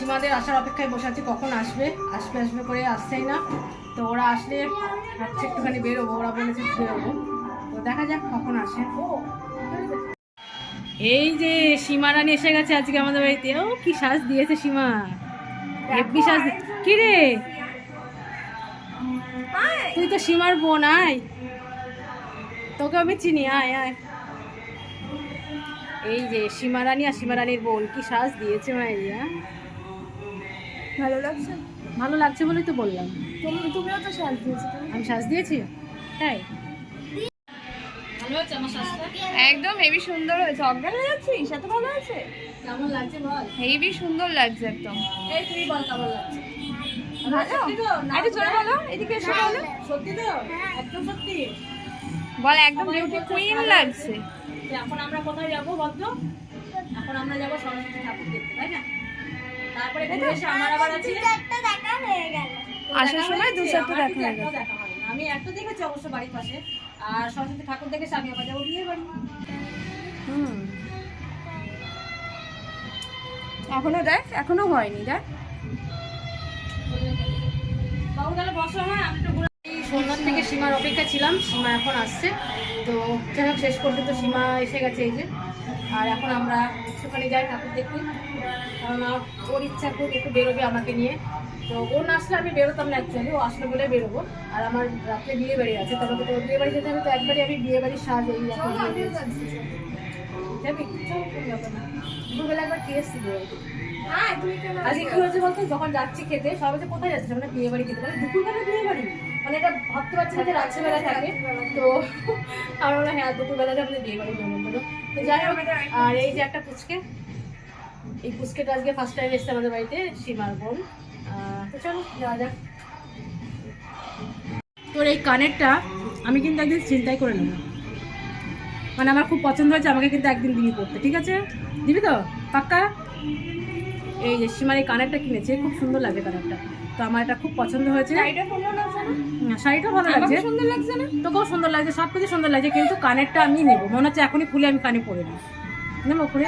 সীমাদের আসার অপেক্ষায় বসে আছি কখন আসবে? আসবে আসবে করে আসছেই না। তো ওরা আসলে হচ্ছে একটুখানি বেরোবো ওরা বলেছে বেরোবো। তো দেখা যাক কখন আসে। এই যে সীমা রানী এসে গেছে আজকে আমাদের বাড়িতে। ও কি শ্বাস দিয়েছে সীমা। হেব্বি দি- কি রে? তুই তো সীমার বোন আয়। তোকে আমি চিনি আয় আয়। এই যে সীমা রানী আর সীমা রানীর বোন কি সাজ দিয়েছে মাইয়া ভালো লাগছে? ভালো লাগছে বলেই তো বললাম। তুমি তুমিও তো সাজ দিয়েছ আমি সাজ দিয়েছি? তাই? একদম হেভি সুন্দর হয়েছে। অজ্ঞান হয়ে যাচ্ছিস? এত ভালো আছে কেমন লাগছে বল? হেভি সুন্দর লাগছে একদম। এই তুই বল কেমন লাগছে? ভালো? তো? জোরে বলো এদিকে এসে বলো সত্যি তো? একদম সত্যি? বল একদম বিউটি কুইন লাগছে। এখন আমরা কোথায় যাব বলতো? এখন আমরা যাব সরস্বতী ঠাকুর দেখতে তাই না? তারপরে ঘুরে এসে আমার আবার আছে। তো আসার সময় দু চারটে দেখা হয়ে হয়নি। আমি একটা দেখেছি অবশ্য বাড়ির পাশে। আর সরস্বতী ঠাকুর দেখে আমি আবার যাব বিয়ে বাড়ি। হুম। এখনও দেখ এখনও হয়নি দেখ। বাবু তাহলে বসো হ্যাঁ আমি তো সন্ধ্যার থেকে সীমার অপেক্ষা ছিলাম সীমা এখন আসছে। তো যাই হোক শেষ করতে তো সীমা এসে গেছে এই যে। আর এখন আমরা একটুখানি যাই ঠাকুর দেখি কারণ ওর ইচ্ছা খুব একটু বেরোবে আমাকে নিয়ে। তো ও না আসলে আমি বেরোতাম না অ্যাকচুয়ালি ও আসলে বলে বেরোবো। আর আমার রাত্রে বিয়ে বাড়ি আছে তবে তো বিয়ে বাড়ি যেতে হবে তো একবারই আমি বিয়ে বাড়ির সাজ এই এখন। যাবি একবার খেয়ে এসছি বিয়ে আজকে কি হয়েছে বলতো? যখন যাচ্ছি খেতে সবাই কোথায় যাচ্ছে মানে বিয়ে বাড়ি খেতে দুপুরবেলা বিয়ে ভাবতে পারছি যে রাত্রেবেলা থাকে। তো আমার মনে হয় দুপুরবেলাটা আমাদের বিয়ে বাড়ি নেমন্তন্ন তো যাই হোক, আর এই যে একটা পুচকে, এই পুচকেটা আজকে ফার্স্ট টাইম এসছে আমাদের বাড়িতে, সীমার বোন। তো চলো, যাওয়া যাক। তোর এই কানেরটা আমি কিন্তু একদিন চিন্তাই করে নেব। মানে আমার খুব পছন্দ হয়েছে, আমাকে কিন্তু একদিন দিবি করতে, ঠিক আছে? দিবি তো? পাক্কা? এই যে সীমার এই কানেরটা কিনেছে খুব সুন্দর লাগে কানেরটা। তো আমার এটা খুব পছন্দ হয়েছে। শাড়িটা ভালো লাগছে। সুন্দর লাগছে না? তোকেও সুন্দর লাগছে সব কিছু সুন্দর লাগছে কিন্তু কানেরটা আমি নেব। মনে হচ্ছে এখনই খুলে আমি কানে পরে নিই নেব খুলে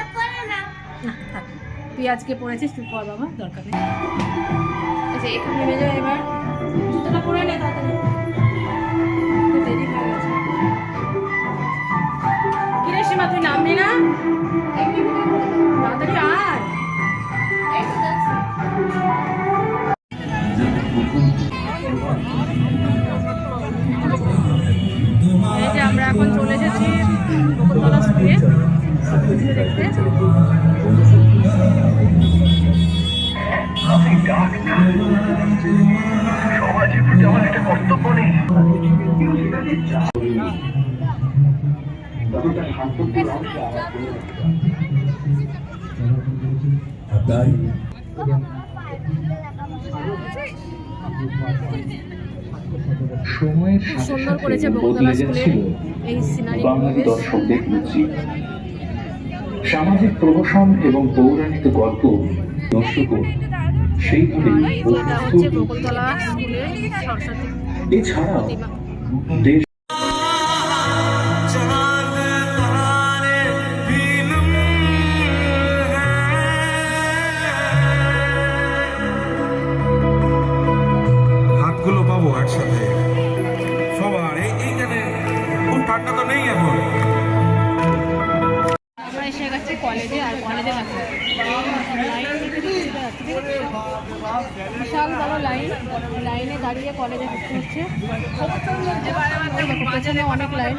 তুই আজকে পরেছিস তুই পর বাবা দরকার নেই। আচ্ছা এখানে নেমে যাও এবার। জুতোটা পরে নে তাড়াতাড়ি। তাই সময়ের সুন্দর করেছে বদলে যাচ্ছিল এই সিনারি বাঙালি দর্শকদের রুচি সামাজিক প্রহসন এবং পৌরাণিক গল্প দর্শকও সেইভাবে এটা হচ্ছে বকুলতলা স্কুলের সরস্বতী এছাড়াও দেশ হাতগুলো পাবো একসাথে। সবার এইখানে খুব ঠান্ডা তো নেই এখন। কলেজে আর কলেজে দেখো লাইন বিশাল বড় লাইন। লাইনে দাঁড়িয়ে কলেজে ঢুকতে হচ্ছে। পেছনে অনেক লাইন?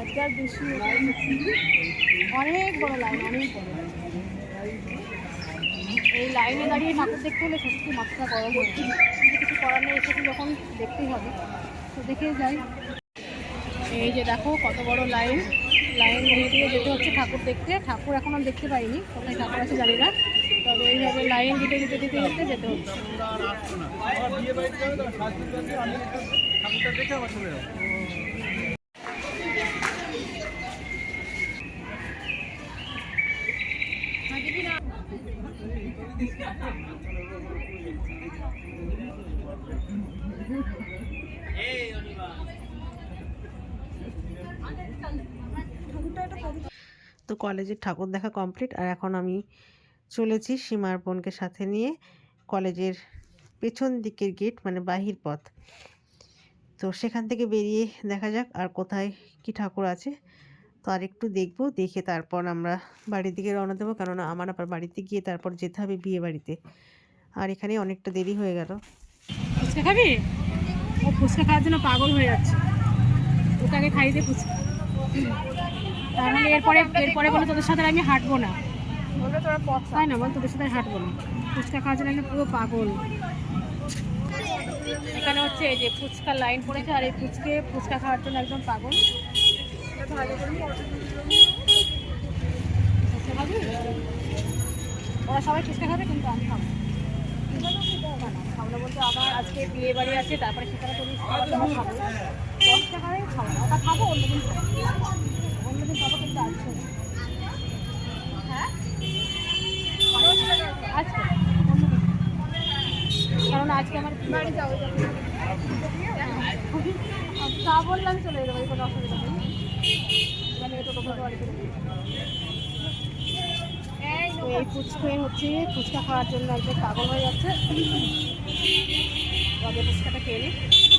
আজকে আর বেশি অনেক বড় লাইন, অনেক বড়। এই লাইনে দাঁড়িয়ে ঠাকুর দেখতে হলে সত্যি মাথা গরম হচ্ছে। করানো এসেছি যখন দেখতেই হবে। তো দেখে যাই। এই যে দেখো কত বড় লাইন। লাইন দিয়ে যেতে হচ্ছে ঠাকুর দেখতে। ঠাকুর এখন আমি দেখতে পাইনি। কোথায় ঠাকুর আছে জানি না। তবে এইভাবে লাইন দিতে দিতে দিতে দিতে যেতে হচ্ছে। Thank you. তো কলেজের ঠাকুর দেখা কমপ্লিট, আর এখন আমি চলেছি সীমার বোনকে সাথে নিয়ে কলেজের পেছন দিকের গেট মানে বাহির পথ। তো সেখান থেকে বেরিয়ে দেখা যাক আর কোথায় কি ঠাকুর আছে। তো আর একটু দেখব, দেখে তারপর আমরা বাড়ির দিকে রওনা দেবো, কেননা আমার আবার বাড়িতে গিয়ে তারপর যেতে হবে বিয়ে বাড়িতে। আর এখানে অনেকটা দেরি হয়ে গেল। ফুচকা খাবি ও ফুচকা খাওয়ার জন্য পাগল হয়ে যাচ্ছে। আগে খাইয়ে দে ফুচকা তার মানে এরপরে এরপরে বলে তোদের সাথে আমি হাঁটবো না। তাই না? বল তোদের সাথে হাঁটবো না। ফুচকা খাওয়ার জন্য পুরো পাগল। এখানে হচ্ছে এই যে ফুচকা লাইন পড়েছে আর এই ফুচকে ফুচকা খাওয়ার জন্য একদম পাগল। ওরা সবাই ফুচকা খাবে কিন্তু আমি খাব আজকে বিয়ে বাড়ি আছে, তারপরে সেখানে তুমি খাবার দাবার খাব। দশ টাকায় না, ওটা খাব অন্যদিন অন্যদিন খাব। কিন্তু আজকে হ্যাঁ? আজকে? কারণ আজকে আমার বাড়ি। যাও। তা বললাম চলে যাব কোনো অসুবিধা নেই। মানে এটা বাড়ি এই ফুচকে হচ্ছে ফুচকা খাওয়ার জন্য একদম পাগল হয়ে যাচ্ছে। তবে ফুচকাটা খেয়ে নিই